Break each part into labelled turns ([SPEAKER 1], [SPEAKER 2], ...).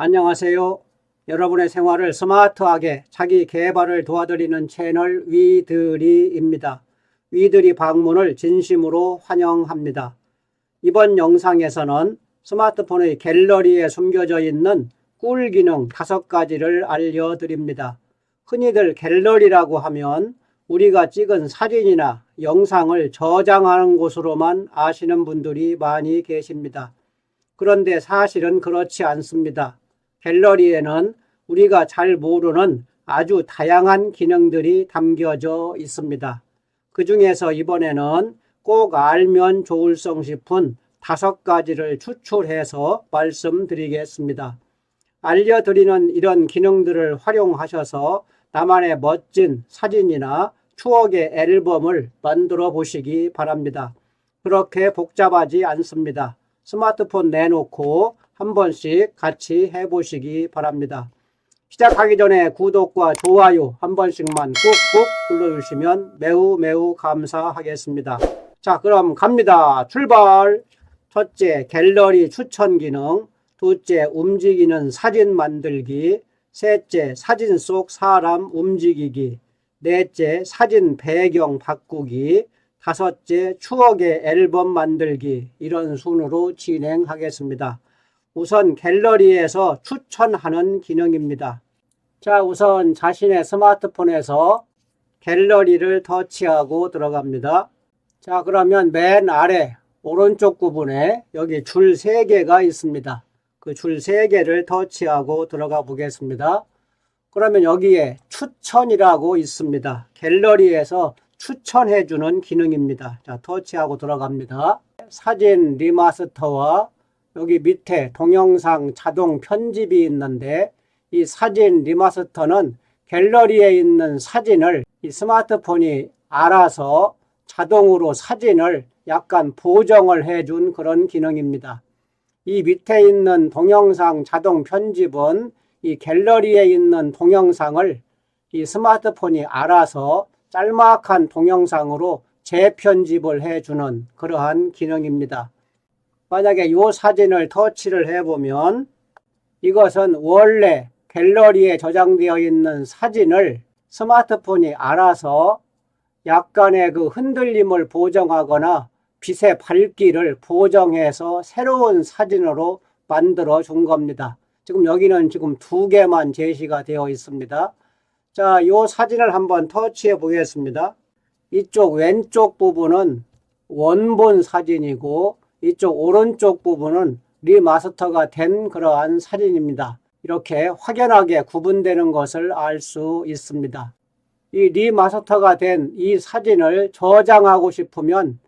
[SPEAKER 1] 안녕하세요. 여러분의 생활을 스마트하게 자기 개발을 도와드리는 채널 위드리입니다. 위드리 방문을 진심으로 환영합니다. 이번 영상에서는 스마트폰의 갤러리에 숨겨져 있는 꿀 기능 다섯 가지를 알려드립니다. 흔히들 갤러리라고 하면 우리가 찍은 사진이나 영상을 저장하는 곳으로만 아시는 분들이 많이 계십니다. 그런데 사실은 그렇지 않습니다. 갤러리에는 우리가 잘 모르는 아주 다양한 기능들이 담겨져 있습니다. 그 중에서 이번에는 꼭 알면 좋을성 싶은 다섯 가지를 추출해서 말씀드리겠습니다. 알려드리는 이런 기능들을 활용하셔서 나만의 멋진 사진이나 추억의 앨범을 만들어 보시기 바랍니다. 그렇게 복잡하지 않습니다. 스마트폰 내놓고 한 번씩 같이 해보시기 바랍니다. 시작하기 전에 구독과 좋아요 한 번씩만 꾹꾹 눌러주시면 매우 매우 감사하겠습니다. 자, 그럼 갑니다. 출발! 첫째, 갤러리 추천 기능. 둘째, 움직이는 사진 만들기. 셋째, 사진 속 사람 움직이기. 넷째, 사진 배경 바꾸기. 다섯째, 추억의 앨범 만들기. 이런 순으로 진행하겠습니다. 우선 갤러리에서 추천하는 기능입니다. 자, 우선 자신의 스마트폰에서 갤러리를 터치하고 들어갑니다. 자, 그러면 맨 아래 오른쪽 부분에 여기 줄 3개가 있습니다. 그 줄 3개를 터치하고 들어가 보겠습니다. 그러면 여기에 추천이라고 있습니다. 갤러리에서 추천해주는 기능입니다. 자, 터치하고 들어갑니다. 사진 리마스터와 여기 밑에 동영상 자동 편집이 있는데 이 사진 리마스터는 갤러리에 있는 사진을 이 스마트폰이 알아서 자동으로 사진을 약간 보정을 해준 그런 기능입니다. 이 밑에 있는 동영상 자동 편집은 이 갤러리에 있는 동영상을 이 스마트폰이 알아서 짤막한 동영상으로 재편집을 해주는 그러한 기능입니다. 만약에 이 사진을 터치를 해보면 이것은 원래 갤러리에 저장되어 있는 사진을 스마트폰이 알아서 약간의 그 흔들림을 보정하거나 빛의 밝기를 보정해서 새로운 사진으로 만들어 준 겁니다. 지금 여기는 지금 두 개만 제시가 되어 있습니다. 자, 이 사진을 한번 터치해 보겠습니다. 이쪽 왼쪽 부분은 원본 사진이고 이쪽 오른쪽 부분은 리마스터가 된 그러한 사진입니다. 이렇게 확연하게 구분되는 것을 알 수 있습니다. 이 리마스터가 된 이 사진을 저장하고 싶으면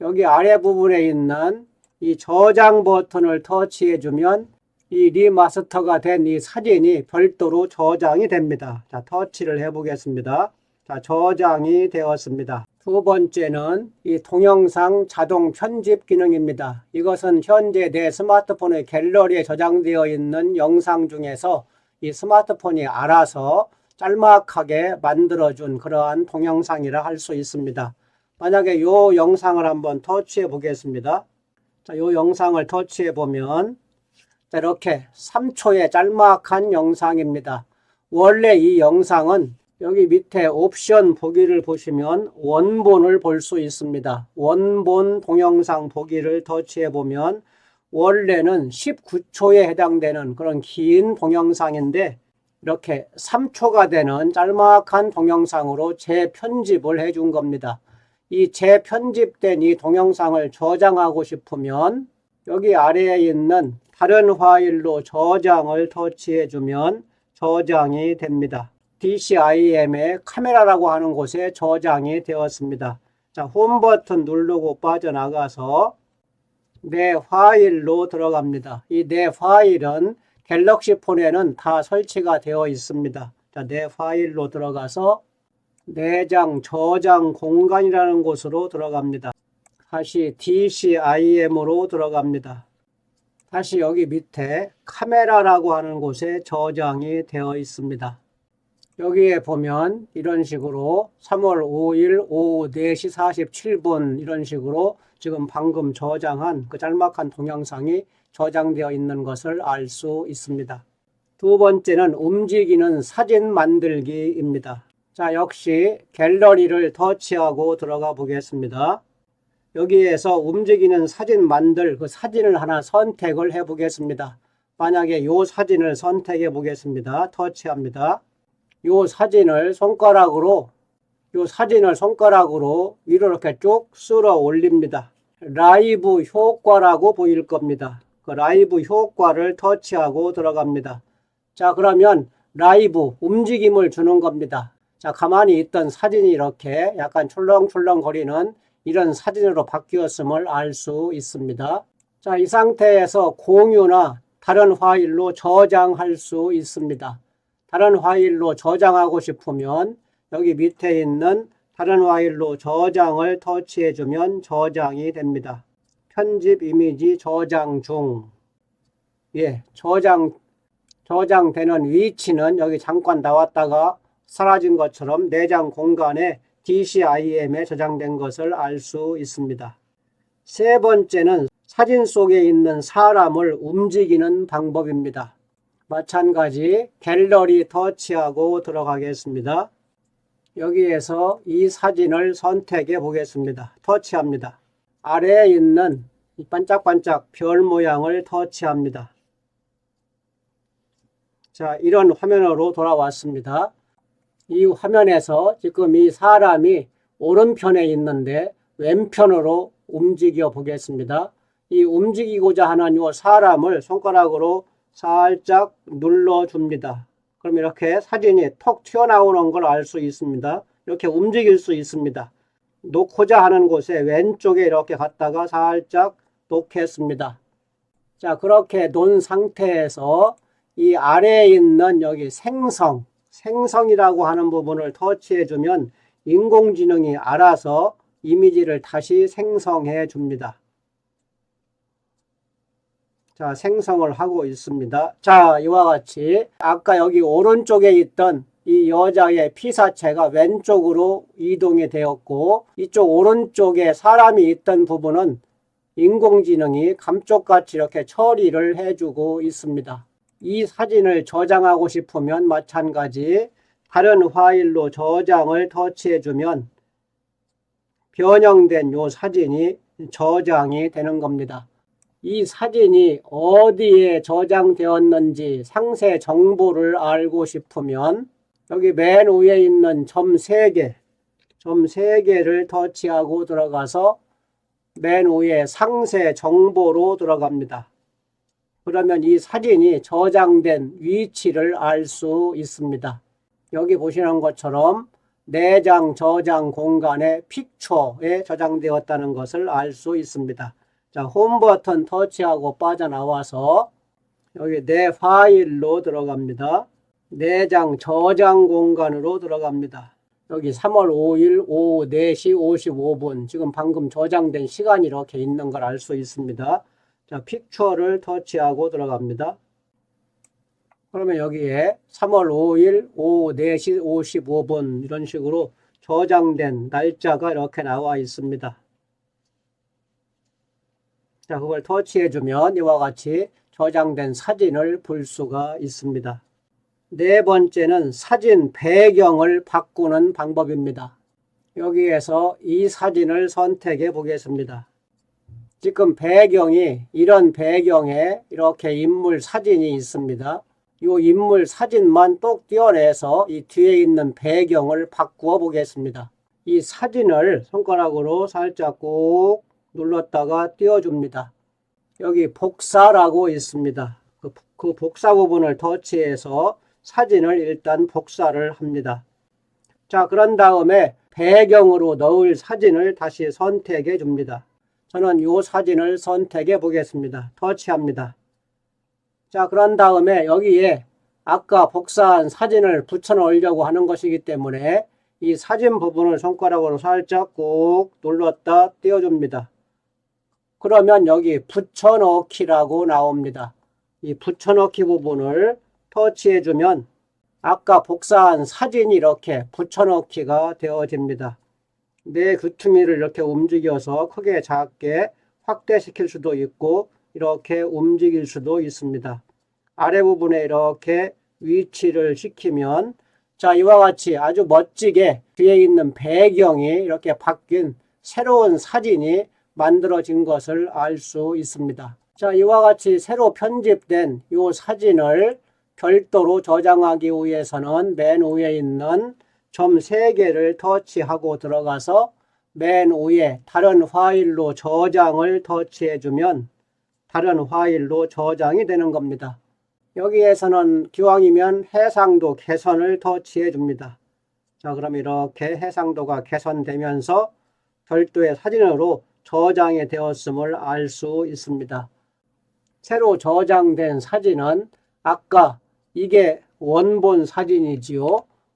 [SPEAKER 1] 여기 아래 부분에 있는 이 저장 버튼을 터치해 주면 이 리마스터가 된 이 사진이 별도로 저장이 됩니다. 자, 터치를 해 보겠습니다. 자, 저장이 되었습니다. 두 번째는 이 동영상 자동 편집 기능입니다. 이것은 현재 내 스마트폰의 갤러리에 저장되어 있는 영상 중에서 이 스마트폰이 알아서 짤막하게 만들어준 그러한 동영상이라 할 수 있습니다. 만약에 이 영상을 한번 터치해 보겠습니다. 자, 이 영상을 터치해 보면 자, 이렇게 3초의 짤막한 영상입니다. 원래 이 영상은 여기 밑에 옵션 보기를 보시면 원본을 볼 수 있습니다. 원본 동영상 보기를 터치해 보면 원래는 19초에 해당되는 그런 긴 동영상인데 이렇게 3초가 되는 짤막한 동영상으로 재편집을 해 준 겁니다. 이 재편집된 이 동영상을 저장하고 싶으면 여기 아래에 있는 다른 파일로 저장을 터치해 주면 저장이 됩니다. DCIM의 카메라라고 하는 곳에 저장이 되었습니다. 자, 홈 버튼 누르고 빠져나가서 내 파일로 들어갑니다. 이 내 파일은 갤럭시 폰에는 다 설치가 되어 있습니다. 자, 내 파일로 들어가서 내장 저장 공간이라는 곳으로 들어갑니다. 다시 DCIM으로 들어갑니다. 다시 여기 밑에 카메라라고 하는 곳에 저장이 되어 있습니다. 여기에 보면 이런 식으로 3월 5일 오후 4시 47분 이런 식으로 지금 방금 저장한 그 짤막한 동영상이 저장되어 있는 것을 알 수 있습니다. 두 번째는 움직이는 사진 만들기입니다. 자, 역시 갤러리를 터치하고 들어가 보겠습니다. 여기에서 움직이는 사진 만들 그 사진을 하나 선택을 해 보겠습니다. 만약에 이 사진을 선택해 보겠습니다. 터치합니다. 이 사진을 손가락으로 이 사진을 손가락으로 위로 이렇게 쭉 쓸어 올립니다. 라이브 효과라고 보일 겁니다. 그 라이브 효과를 터치하고 들어갑니다. 자, 그러면 라이브 움직임을 주는 겁니다. 자, 가만히 있던 사진이 이렇게 약간 출렁출렁 거리는 이런 사진으로 바뀌었음을 알 수 있습니다. 자, 이 상태에서 공유나 다른 파일로 저장할 수 있습니다. 다른 파일로 저장하고 싶으면 여기 밑에 있는 다른 파일로 저장을 터치해 주면 저장이 됩니다. 편집 이미지 저장 중. 예, 저장 저장되는 위치는 여기 잠깐 나왔다가 사라진 것처럼 내장 공간에 DCIM에 저장된 것을 알 수 있습니다. 세 번째는 사진 속에 있는 사람을 움직이는 방법입니다. 마찬가지 갤러리 터치하고 들어가겠습니다. 여기에서 이 사진을 선택해 보겠습니다. 터치합니다. 아래에 있는 이 반짝반짝 별 모양을 터치합니다. 자, 이런 화면으로 돌아왔습니다. 이 화면에서 지금 이 사람이 오른편에 있는데 왼편으로 움직여 보겠습니다. 이 움직이고자 하는 이 사람을 손가락으로 살짝 눌러 줍니다. 그럼 이렇게 사진이 톡 튀어나오는 걸 알 수 있습니다. 이렇게 움직일 수 있습니다. 놓고자 하는 곳에 왼쪽에 이렇게 갔다가 살짝 놓겠습니다. 자, 그렇게 놓은 상태에서 이 아래에 있는 여기 생성, 생성이라고 하는 부분을 터치해 주면 인공지능이 알아서 이미지를 다시 생성해 줍니다. 자, 생성을 하고 있습니다. 자, 이와 같이 아까 여기 오른쪽에 있던 이 여자의 피사체가 왼쪽으로 이동이 되었고 이쪽 오른쪽에 사람이 있던 부분은 인공지능이 감쪽같이 이렇게 처리를 해주고 있습니다. 이 사진을 저장하고 싶으면 마찬가지 다른 파일로 저장을 터치해주면 변형된 요 사진이 저장이 되는 겁니다. 이 사진이 어디에 저장되었는지 상세 정보를 알고 싶으면 여기 맨 위에 있는 점 3개, 점 3개를 터치하고 들어가서 맨 위에 상세 정보로 들어갑니다. 그러면 이 사진이 저장된 위치를 알 수 있습니다. 여기 보시는 것처럼 내장 저장 공간에 픽처에 저장되었다는 것을 알 수 있습니다. 자, 홈 버튼 터치하고 빠져나와서 여기 내 파일로 들어갑니다. 내장 저장 공간으로 들어갑니다. 여기 3월 5일 오후 4시 55분 지금 방금 저장된 시간이 이렇게 있는 걸 알 수 있습니다. 자, 픽처를 터치하고 들어갑니다. 그러면 여기에 3월 5일 오후 4시 55분 이런 식으로 저장된 날짜가 이렇게 나와 있습니다. 자, 그걸 터치해주면 이와 같이 저장된 사진을 볼 수가 있습니다. 네 번째는 사진 배경을 바꾸는 방법입니다. 여기에서 이 사진을 선택해 보겠습니다. 지금 배경이 이런 배경에 이렇게 인물 사진이 있습니다. 이 인물 사진만 똑 띄어내서 이 뒤에 있는 배경을 바꾸어 보겠습니다. 이 사진을 손가락으로 살짝 꾹 눌렀다가 띄워줍니다. 여기 복사라고 있습니다. 그, 그 복사 부분을 터치해서 사진을 일단 복사를 합니다. 자, 그런 다음에 배경으로 넣을 사진을 다시 선택해 줍니다. 저는 이 사진을 선택해 보겠습니다. 터치합니다. 자, 그런 다음에 여기에 아까 복사한 사진을 붙여 넣으려고 하는 것이기 때문에 이 사진 부분을 손가락으로 살짝 꾹 눌렀다 띄워줍니다. 그러면 여기 붙여넣기라고 나옵니다. 이 붙여넣기 부분을 터치해 주면 아까 복사한 사진이 이렇게 붙여넣기가 되어집니다. 내 귀퉁이를 이렇게 움직여서 크게 작게 확대시킬 수도 있고 이렇게 움직일 수도 있습니다. 아래 부분에 이렇게 위치를 시키면 자 이와 같이 아주 멋지게 뒤에 있는 배경이 이렇게 바뀐 새로운 사진이 만들어진 것을 알 수 있습니다. 자 이와 같이 새로 편집된 이 사진을 별도로 저장하기 위해서는 맨 위에 있는 점 3개를 터치하고 들어가서 맨 위에 다른 파일로 저장을 터치해주면 다른 파일로 저장이 되는 겁니다. 여기에서는 기왕이면 해상도 개선을 터치해 줍니다. 자, 그럼 이렇게 해상도가 개선되면서 별도의 사진으로 저장이 되었음을 알 수 있습니다. 새로 저장된 사진은 아까 이게 원본 사진이지요.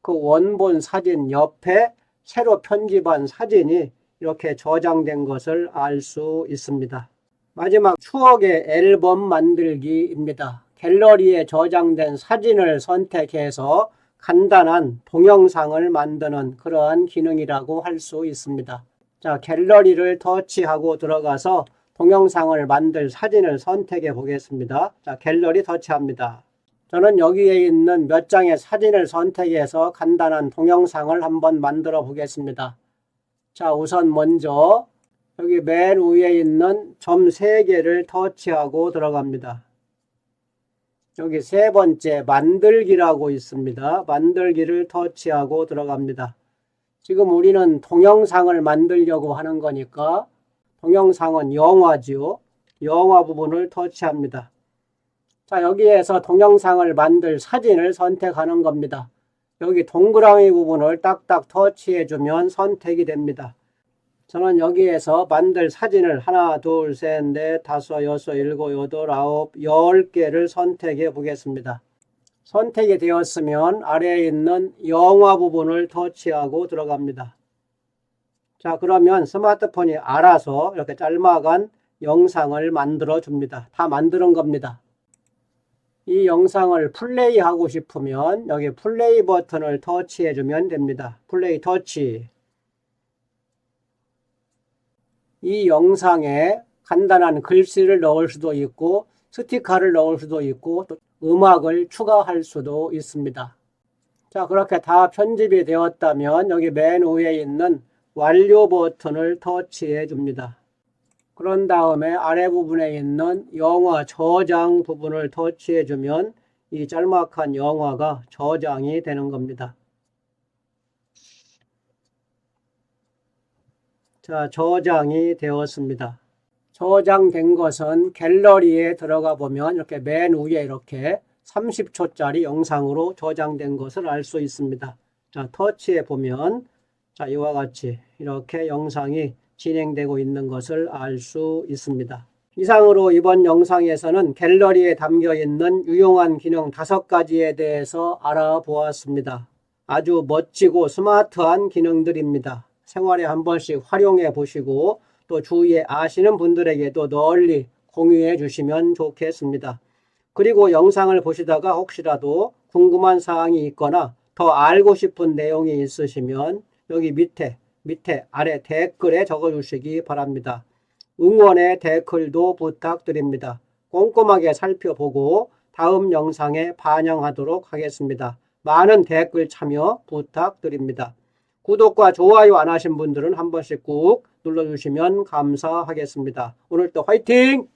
[SPEAKER 1] 그 원본 사진 옆에 새로 편집한 사진이 이렇게 저장된 것을 알 수 있습니다. 마지막 추억의 앨범 만들기입니다. 갤러리에 저장된 사진을 선택해서 간단한 동영상을 만드는 그러한 기능이라고 할 수 있습니다. 자, 갤러리를 터치하고 들어가서 동영상을 만들 사진을 선택해 보겠습니다. 자, 갤러리 터치합니다. 저는 여기에 있는 몇 장의 사진을 선택해서 간단한 동영상을 한번 만들어 보겠습니다. 자, 우선 먼저 여기 맨 위에 있는 점 3개를 터치하고 들어갑니다. 여기 세 번째 만들기라고 있습니다. 만들기를 터치하고 들어갑니다. 지금 우리는 동영상을 만들려고 하는 거니까 동영상은 영화지요. 영화 부분을 터치합니다. 자, 여기에서 동영상을 만들 사진을 선택하는 겁니다. 여기 동그라미 부분을 딱딱 터치해 주면 선택이 됩니다. 저는 여기에서 만들 사진을 하나, 둘, 셋, 넷, 다섯, 여섯, 일곱, 여덟, 아홉, 열 개를 선택해 보겠습니다. 선택이 되었으면 아래에 있는 영화 부분을 터치하고 들어갑니다. 자, 그러면 스마트폰이 알아서 이렇게 짤막한 영상을 만들어 줍니다. 다 만드는 겁니다. 이 영상을 플레이하고 싶으면 여기 플레이 버튼을 터치해 주면 됩니다. 플레이 터치. 이 영상에 간단한 글씨를 넣을 수도 있고 스티커를 넣을 수도 있고 또 음악을 추가할 수도 있습니다. 자, 그렇게 다 편집이 되었다면 여기 맨 위에 있는 완료 버튼을 터치해 줍니다. 그런 다음에 아래 부분에 있는 영화 저장 부분을 터치해 주면 이 짤막한 영화가 저장이 되는 겁니다. 자, 저장이 되었습니다. 저장된 것은 갤러리에 들어가 보면 이렇게 맨 위에 이렇게 30초짜리 영상으로 저장된 것을 알 수 있습니다. 자, 터치해 보면 자, 이와 같이 이렇게 영상이 진행되고 있는 것을 알 수 있습니다. 이상으로 이번 영상에서는 갤러리에 담겨 있는 유용한 기능 다섯 가지에 대해서 알아보았습니다. 아주 멋지고 스마트한 기능들입니다. 생활에 한 번씩 활용해 보시고 또 주위에 아시는 분들에게도 널리 공유해 주시면 좋겠습니다. 그리고 영상을 보시다가 혹시라도 궁금한 사항이 있거나 더 알고 싶은 내용이 있으시면 여기 밑에 밑에 아래 댓글에 적어 주시기 바랍니다. 응원의 댓글도 부탁드립니다. 꼼꼼하게 살펴보고 다음 영상에 반영하도록 하겠습니다. 많은 댓글 참여 부탁드립니다. 구독과 좋아요 안 하신 분들은 한 번씩 꾹 눌러주시면 감사하겠습니다. 오늘도 화이팅!